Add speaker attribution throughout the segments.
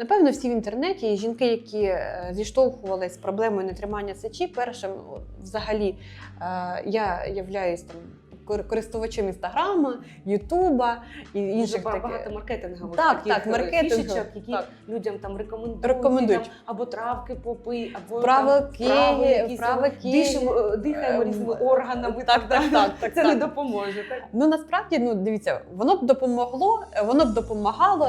Speaker 1: Напевно, всі в інтернеті жінки, які е, зіштовхувалися з проблемою нетримання сечі, першим взагалі е, я являюсь там користувачем інстаграма, Ютуба і
Speaker 2: Дуже
Speaker 1: інших таких.
Speaker 2: багато маркетингових
Speaker 1: Так,
Speaker 2: таких
Speaker 1: так,
Speaker 2: е,
Speaker 1: маркетингових,
Speaker 2: фішечок, які
Speaker 1: так.
Speaker 2: людям там рекомендують,
Speaker 1: Рекомендують.
Speaker 2: там, або травки попий, або
Speaker 1: Вправи
Speaker 2: там, дишимо, е, дихаємо
Speaker 1: Ем,
Speaker 2: різними органами.
Speaker 1: так,
Speaker 2: там,
Speaker 1: так, так, так,
Speaker 2: Це
Speaker 1: так.
Speaker 2: не допоможе. Так?
Speaker 1: Ну насправді, ну дивіться, воно б допомогло, е, воно б допомагало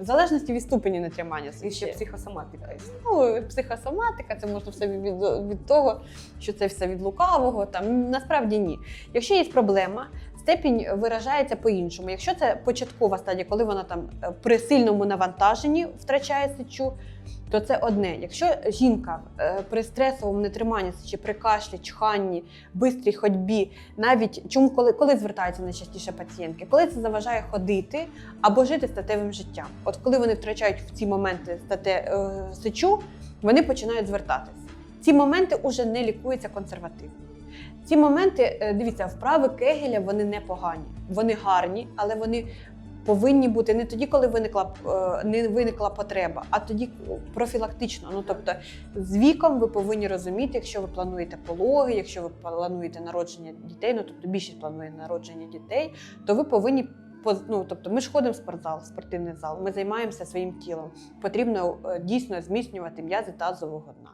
Speaker 1: в залежності від ступені нетримання
Speaker 2: І ще психосоматика.
Speaker 1: Ну, психосоматика, це можна все від, від того, що це все від лукавого. Там насправді ні. Якщо є проблема, степінь виражається по-іншому. Якщо це початкова стадія, коли вона там е, при сильному навантаженні втрачає сечу, то це одне. Якщо жінка е, при стресовому нетриманні сечі, при кашлі, чханні, бистрій ходьбі, навіть чому коли, коли звертаються найчастіше пацієнтки, коли це заважає ходити або жити статевим життям. От коли вони втрачають в ці моменти стате, е, сечу, вони починають звертатись. Ці моменти вже не лікуються консервативно. Ці моменти, е, дивіться, вправи Кегеля вони не погані, вони гарні, але вони повинні бути не тоді, коли виникла е, не виникла потреба, а тоді профілактично. Ну тобто, з віком ви повинні розуміти, якщо ви плануєте пологи, якщо ви плануєте народження дітей, ну тобто більшість планує народження дітей, то ви повинні ну, тобто ми ж ходимо в спортзал, в спортивний зал, ми займаємося своїм тілом. Потрібно е, дійсно зміцнювати м'язи тазового дна.